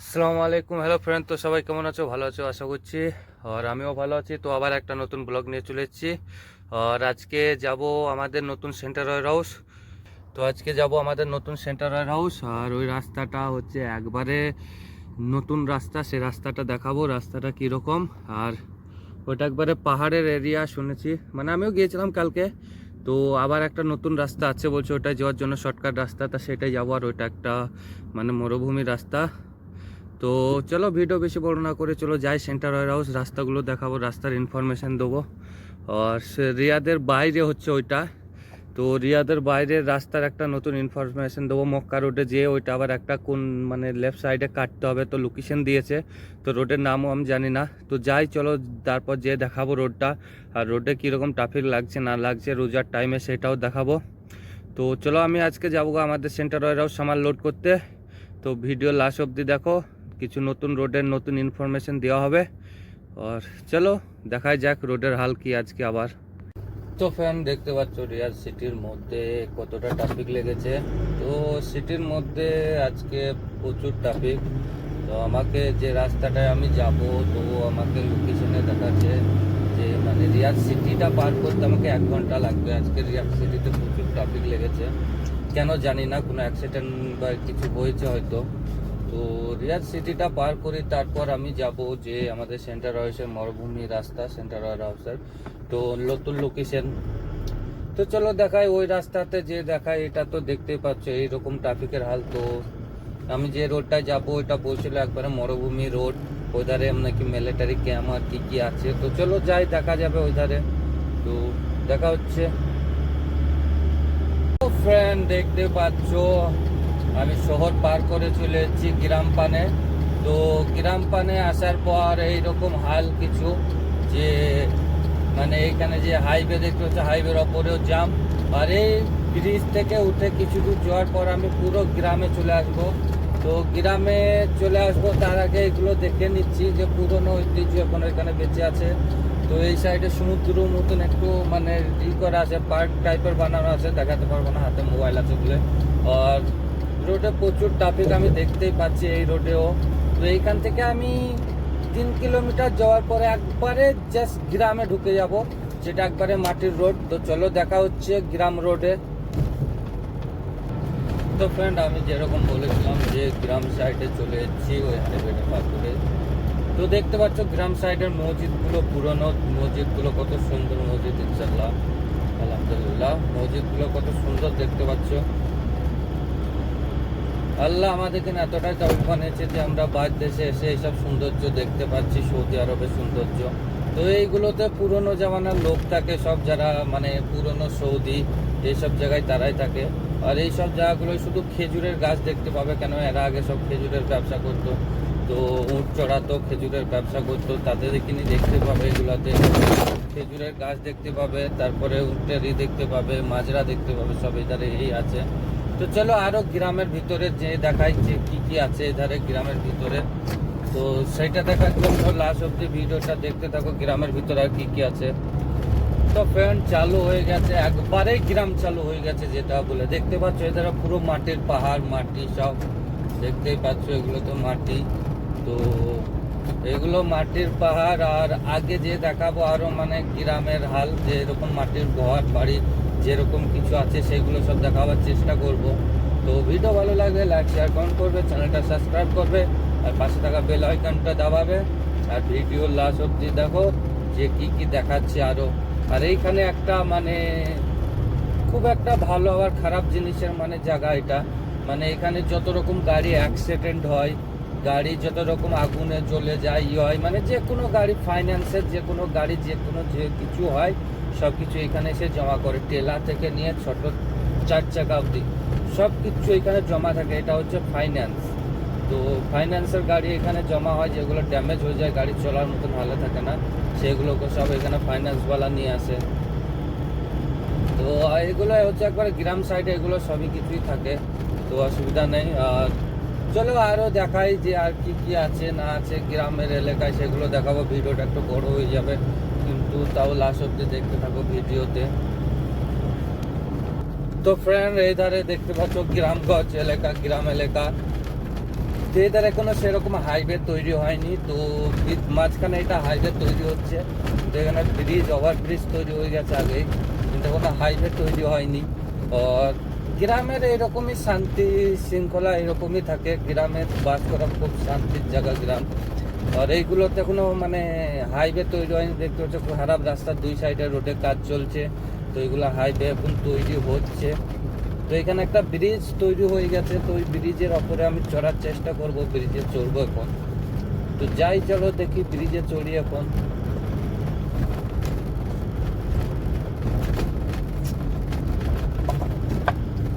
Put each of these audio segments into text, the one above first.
আসসালামু আলাইকুম। Hello friend তো সবাই কেমন আছো? ভালো আছো? আশা করছি। আর আমিও ভালো আছি। তো আবার একটা নতুন ব্লগ নিয়ে চলে এসেছি। আর আজকে যাব আমাদের নতুন সেন্টার ওয়ার হাউস তো আজকে যাব আমাদের নতুন সেন্টার ওয়ার হাউস আর ওই রাস্তাটা হচ্ছে একবারে নতুন রাস্তা। সে রাস্তাটা দেখাবো, রাস্তাটা কীরকম। আর ওটা একবারে পাহাড়ের এরিয়া শুনেছি। মানে আমিও গিয়েছিলাম কালকে। তো আবার একটা নতুন রাস্তা আছে বলছে ওটা যাওয়ার জন্য শর্টকাট রাস্তা তা সেটাই যাব। আর ওইটা একটা মানে মরুভূমি রাস্তা। তো চলো ভিডিও বেশি বড় না করে চলো যাই সেন্টার ওয়ার হাউস, রাস্তাগুলো দেখাবো, রাস্তার ইনফরমেশন দেবো। আর সে রিয়াদের বাইরে হচ্ছে ওইটা। তো রিয়াদের বাইরে রাস্তার একটা নতুন ইনফরমেশন দেবো, মক্কা রোডে যেয়ে ওইটা আবার একটা কোন মানে লেফট সাইডে কাটতে হবে তো লোকেশন দিয়েছে। তো রোডের নামও আমি জানি না। তো যাই চলো তারপর যেয়ে দেখাবো রোডটা আর রোডে কীরকম ট্রাফিক লাগছে, না লাগছে, রোজার টাইমে সেটাও দেখাবো। তো চলো আমি আজকে যাব আমাদের সেন্টার ওয়ার হাউস, সামাল লোড করতে। তো ভিডিও লাস্ট অবধি দেখো। কিছু নতুন রোডের নতুন ইনফরমেশন দেওয়া হবে। আর চলো, দেখাই যাক রোডের হাল কি আজকে আবার। তো ফ্যান দেখতে পাচ্ছ রিয়াদ সিটির মধ্যে কতটা ট্রাফিক লেগেছে। তো সিটির মধ্যে আজকে প্রচুর ট্রাফিক তো আমাকে যে রাস্তাটায় আমি যাব, তো আমাকে লোকেশনে দেখাচ্ছে যে মানে রিয়াদ সিটিটা পার করতে আমাকে এক ঘণ্টা লাগবে। আজকে রিয়াদ সিটিতে প্রচুর ট্রাফিক লেগেছে। কেন জানি না, কোনো অ্যাক্সিডেন্ট বা কিছু হয়েছে হয়তো। তো রিয়াদ সিটিটা পার করি তারপর আমি যাব যে আমাদের সেন্টার হাউসের মরুভূমি রাস্তা, সেন্টার হাউসের তো নতুন লোকেশন তো চলো দেখাই, ওই রাস্তাতে যে দেখাই, এটা তো দেখতেই পাচ্ছ, এইরকম ট্রাফিকের হাল। তো আমি যে রোডটায় যাব, ওইটা বলছিল একবারে মরুভূমি রোড ওই ধারে নাকি মিলিটারি ক্যাম্প আর কি কি আছে। তো চলো যাই, দেখা যাবে ওই ধারে তো দেখা হচ্ছে। ফ্রেন্ড দেখতে পাচ্ছ আমি শহর পার করে চলে এসেছি গ্রাম পানে। তো গ্রাম পানে আসার পর এইরকম হাল কিছু যে মানে এখানে যে হাইওয়ে দেখতে হচ্ছে হাইওয়ের ওপরেও জাম আর এই ব্রিজ থেকে উঠে কিছু দূর যাওয়ার পর আমি পুরো গ্রামে চলে আসব। তো গ্রামে চলে আসব, তার আগে এগুলো দেখে নিচ্ছি যে পুরনো ঐতিহ্য এখন এখানে বেঁচে আছে। তো এই সাইডে সমুদ্র মতন একটু মানে ই করা আছে পার্ক টাইপের বানানো আছে, দেখাতে পারব না, হাতে মোবাইল আছে বলে। আর রোডে প্রচুর ট্রাফিক আমি দেখতেই পাচ্ছি এই রোডেও। তো এইখান থেকে আমি তিন কিলোমিটার যাওয়ার পরে একবারে জাস্ট গ্রামে ঢুকে যাব, যেটা একবারে মাটির রোড। তো চলো দেখা হচ্ছে গ্রাম রোডে। তো ফ্রেন্ড আমি যেরকম বলেছিলাম যে গ্রাম সাইডে চলে এসেছি, ওই পার করে। তো দেখতে পাচ্ছ গ্রাম সাইডের মসজিদগুলো পুরনো, মসজিদগুলো কত সুন্দর মসজিদ ইনশাল্লাহ আলহামদুলিল্লাহ। মসজিদগুলো কত সুন্দর দেখতে পাচ্ছ। আল্লাহ আমাদেরকে এতটাই তৌফ বানিয়েছে যে আমরা বাইর দেশে এসে এইসব সৌন্দর্য দেখতে পাচ্ছি, সৌদি আরবের সৌন্দর্য। তো এইগুলোতে পুরনো জামানার লোক থাকে, সব যারা মানে পুরনো সৌদি, এইসব জায়গায় তারাই থাকে। আর এই সব জায়গাগুলো শুধু খেজুরের গাছ দেখতে পাবে কেন? এরা আগে সব খেজুরের ব্যবসা করতো। তো উঁট চড়াতো খেজুরের ব্যবসা করতো, তাদের কিনে দেখতে পাবে এগুলাতে। খেজুরের গাছ দেখতে পাবে, তারপরে উঁটের ই দেখতে পাবে, মাজরা দেখতে পাবে, সব এধারে এই আছে। তো চলো আরও গ্রামের ভিতরে যে দেখাই যে কি কি আছে এধারে গ্রামের ভিতরে। তো সেইটা দেখার জন্য লাস্ট অব্দি ভিডিওটা দেখতে থাকো, গ্রামের ভিতরে আর কি কি আছে। তো ফ্যান চালু হয়ে গেছে, একবারেই গ্রাম চালু হয়ে গেছে যেটা বলে। দেখতে পাচ্ছ এধারে পুরো মাটির পাহাড়, মাটি সব। দেখতেই পাচ্ছ এগুলো তো মাটি। তো এগুলো মাটির পাহাড় আর আগে যে দেখাবো আরও মানে গ্রামের হাল, যে এরকম মাটির ঘর বাড়ি, যেরকম কিছু আছে সেগুলো সব দেখাবার চেষ্টা করব। তো ভিডিও ভালো লাগলে লাইক শেয়ার কমেন্ট করবে চ্যানেলটা সাবস্ক্রাইব করবে, আর পাশে থাকা বেল আইকনটা দাবাবে, আর ভিডিও লাস্ট অব্দি দেখো যে কি কি দেখাচ্ছে আরও। আর এইখানে একটা মানে খুব একটা ভালো আবার খারাপ জিনিসের মানে জায়গা এটা। মানে এখানে যত রকম গাড়ি অ্যাক্সিডেন্ট হয় গাড়ি যত রকম আগুনে জ্বলে যায় ই হয় মানে যে কোনো গাড়ি ফাইন্যান্সের যে কোনো গাড়ি, যে কোনো যে কিছু হয় সব কিছু এখানে এসে জমা করে, টেলা থেকে নিয়ে ছোট চার চাকা অবধি সব কিছু এখানে জমা থাকে, এটা হচ্ছে ফাইন্যান্স তো ফাইন্যান্সের গাড়ি এখানে জমা হয়, যেগুলো ড্যামেজ হয়ে যায়, গাড়ি চলার মতন ভালো থাকে না, সেগুলোকে সব এখানে ফাইন্যান্সওয়ালা নিয়ে আসে। তো, এগুলো হচ্ছে একবারে গ্রাম সাইডে এগুলো সবই কিছুই থাকে, তো অসুবিধা নেই, আর চলো আরও দেখাই যে আর কি কি আছে, না আছে। গ্রামের এলাকায় সেগুলো দেখাবো, ভিডিওটা একটু বড় হয়ে যাবে। কিন্তু তাও লাস্ট অব্দি দেখতে থাকো ভিডিওতে। তো ফ্রেন্ড এই ধারে দেখতে পাচ্ছ গ্রামগঞ্জ এলাকা, গ্রাম এলাকা। তো এদের এখনও সেরকম হাইওয়ে তৈরি হয়নি। তো মাঝখানে এটা হাইওয়ে তৈরি হচ্ছে। তো এখানে ব্রিজ ওভার ব্রিজ তৈরি হয়ে গেছে আগে। কিন্তু কোনো হাইওয়ে তৈরি হয়নি। আর গ্রামের এরকমই শান্তি শৃঙ্খলা এরকমই থাকে। গ্রামে বাস করা খুব শান্তির জায়গা গ্রাম। আর এইগুলোতে এখনও মানে হাইওয়ে তৈরি হয়নি। দেখতে হচ্ছে খুব খারাপ রাস্তার দুই সাইডে রোডে কাজ চলছে। তো এইগুলো হাইওয়ে এখন তৈরি হচ্ছে। তো এখানে একটা ব্রিজ তৈরি হয়ে গেছে। তো ওই ব্রিজের ওপরে আমি চড়ার চেষ্টা করব। ব্রিজে চড়বো এখন। তো যাই চলো দেখি ব্রিজে চড়ি এখন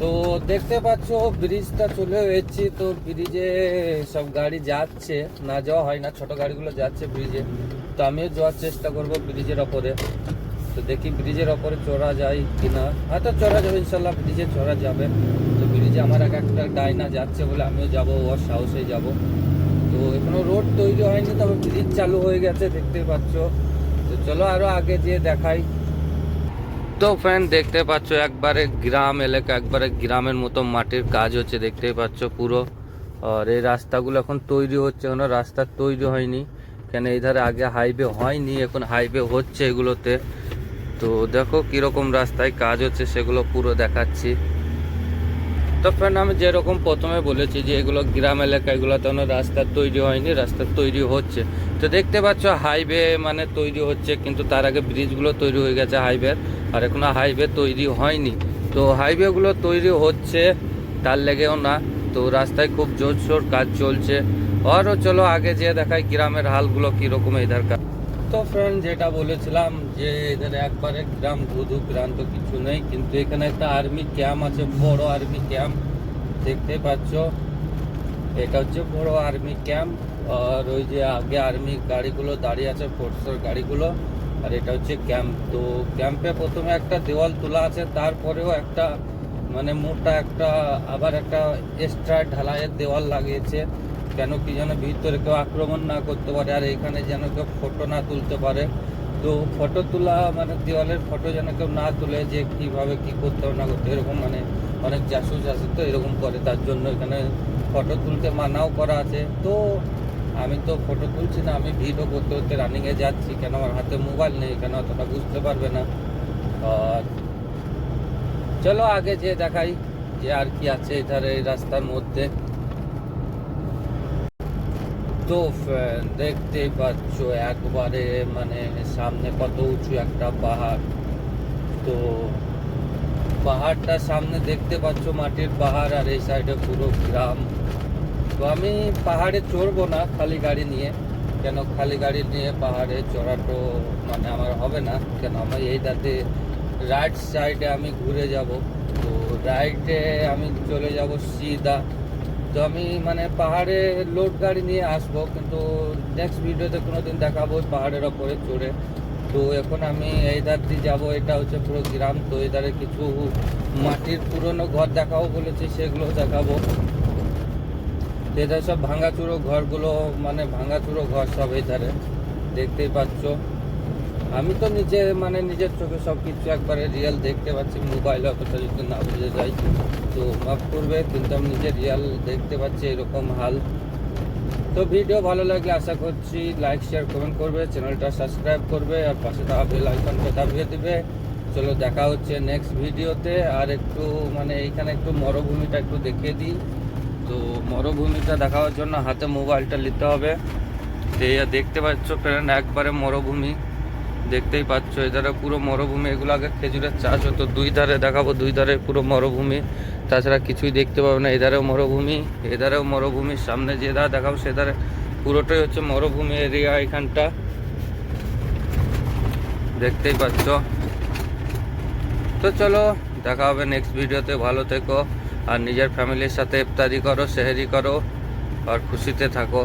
তো দেখতে পাচ্ছ, ব্রিজটা চলে এসেছি। তো ব্রিজে সব গাড়ি যাচ্ছে। না যাওয়া হয় না, ছোট গাড়িগুলো যাচ্ছে ব্রিজে। তো আমিও যাওয়ার চেষ্টা করব ব্রিজের ওপরে। তো দেখি ব্রিজের ওপরে চড়া যায় কিনা। হয়তো চড়া যাবে, ইনশাল্লাহ ব্রিজে চড়া যাবে। তো ব্রিজে আমার এক একটা ডাইনা যাচ্ছে বলে আমিও যাব, ওর সাহসে যাব। তো এখনও রোড তৈরি হয়নি, তবে ব্রিজ চালু হয়ে গেছে, দেখতে পাচ্ছ। তো চলো আরও আগে যেয়ে দেখাই। তো ফ্রেন্ড দেখতে পাচ্ছ একবারে গ্রাম এলাকা, একবারে গ্রামের মতো মাটির কাজ হচ্ছে, দেখতেই পাচ্ছ পুরো। আর এই রাস্তাগুলো এখন তৈরি হচ্ছে, কোনো রাস্তা তৈরি হয়নি। কেন এই ধারে আগে হাইওয়ে হয়নি, এখন হাইওয়ে হচ্ছে এগুলোতে। তো দেখো কীরকম রাস্তায় কাজ হচ্ছে, সেগুলো পুরো দেখাচ্ছি। তো ফ্রেন্ড আমি যেরকম প্রথমে বলেছি যে এগুলো গ্রাম এলাকা, এগুলোতে কোনো রাস্তা তৈরি হয়নি, রাস্তা তৈরি হচ্ছে। তো দেখতে পাচ্ছ হাইওয়ে মানে তৈরি হচ্ছে, কিন্তু তার আগে ব্রিজগুলো তৈরি হয়ে গেছে হাইওয়ে আর এখনও হাইওয়ে তৈরি হয়নি। তো হাইওয়েগুলো তৈরি হচ্ছে, তার লেগেও না। তো রাস্তায় খুব জোর সোর কাজ চলছে। আরও চলো আগে যে দেখাই গ্রামের হালগুলো কীরকম এধার কাজ তো ফ্রেন্ড যেটা বলেছিলাম যে এদের একবারে গ্রাম ধুধু তো কিছু নেই, কিন্তু এখানে একটা আর্মি ক্যাম্প আছে, বড় আর্মি ক্যাম্প দেখতে পাচ্ছ? এটা হচ্ছে বড় আর্মি ক্যাম্প আর ওই যে আগে আর্মি গাড়িগুলো দাঁড়িয়ে আছে ফোর্সের গাড়িগুলো। আর এটা হচ্ছে ক্যাম্প। তো ক্যাম্পে প্রথমে একটা দেওয়াল তোলা আছে, তারপরেও একটা মানে মোটা একটা আবার একটা এক্সট্রা ঢালাইয়ের দেওয়াল লাগিয়েছে, কেন কি যেন ভিতরে কেউ আক্রমণ না করতে পারে আর এখানে যেন কেউ ফটো না তুলতে পারে। তো ফটো তোলা মানে দেওয়ালের ফটো যেন কেউ না তুলে যে কীভাবে কি করতে হবে না করতে এরকম মানে অনেক জাসুস আছে তো এরকম করে, তার জন্য এখানে ফটো তুলতে মানাও করা আছে। তো আমি তো ফটো তুলছি না, আমি ভিডিও করতে করতে রানিংয়ে যাচ্ছি, কেন আমার হাতে মোবাইল নেই, কেন অতটা বুঝতে পারবে না। আর চলো আগে যে দেখাই যে আর কি আছে এধারে এই রাস্তার মধ্যে। তো দেখতেই পাচ্ছ একবারে মানে সামনে কত উঁচু একটা পাহাড়। তো পাহাড়টা সামনে দেখতে পাচ্ছ মাটির পাহাড় আর এই সাইডে পুরো গ্রাম। তো আমি পাহাড়ে চড়বো না, খালি গাড়ি নিয়ে। কেন খালি গাড়ি নিয়ে পাহাড়ে চড়া তো মানে আমার হবে না। কেন আমার এইটাতে রাইট সাইডে আমি ঘুরে যাব। তো রাইটে আমি চলে যাব সিধা। তো আমি মানে পাহাড়ে লোড গাড়ি নিয়ে আসব, কিন্তু নেক্সট ভিডিওতে কোনো দিন দেখাবো পাহাড়ের ওপরে চড়ে। তো এখন আমি এই ধার দিয়ে যাব, এটা হচ্ছে পুরো গ্রাম। তো এই ধারে কিছু মাটির পুরনো ঘর দেখাবো বলেছি সেগুলো দেখাবো। এটা সব ভাঙাচুরো ঘরগুলো মানে ভাঙাচুরো ঘর সব এই ধারে দেখতেই পাচ্ছ। আমি তো নিজে মানে নিজের চোখে সব কিছু একবারে রিয়েল দেখতে পাচ্ছি মোবাইল অতটা যদি না বুঝে যাই, তো মাফ করবে, কিন্তু আমি নিজে রিয়েল দেখতে পাচ্ছি এরকম হাল। তো ভিডিও ভালো লাগলে আশা করছি লাইক শেয়ার কমেন্ট করবে চ্যানেলটা সাবস্ক্রাইব করবে, আর পাশে থাকা বেল আইকনটা দাবিয়ে দিবে। চলো দেখা হচ্ছে নেক্সট ভিডিওতে আর একটু মানে এইখানে একটু মরুভূমিটা একটু দেখিয়ে দিই। তো মরুভূমিটা দেখাবার জন্য হাতে মোবাইলটা নিতে হবে। তো দেখতে পাচ্ছ ফ্রেন্ড একবারে মরুভূমি। দেখতেই পাচ্ছ, এধারে পুরো মরুভূমি, এগুলো আগে খেজুরের চাষ হতো। দুই ধারে দেখাবো, দুই ধারে পুরো মরুভূমি। তাছাড়া কিছুই দেখতে পাবে না, এধারেও মরুভূমি, এধারেও মরুভূমির সামনে যে ধারে দেখাবো সেধারে পুরোটাই হচ্ছে মরুভূমি এরিয়া এখানটা। দেখতেই পাচ্ছ। তো চলো, দেখা হবে নেক্সট ভিডিওতে ভালো থেকো। আর নিজের ফ্যামিলির সাথে ইফতারি করো সেহেরি করো আর খুশিতে থাকো।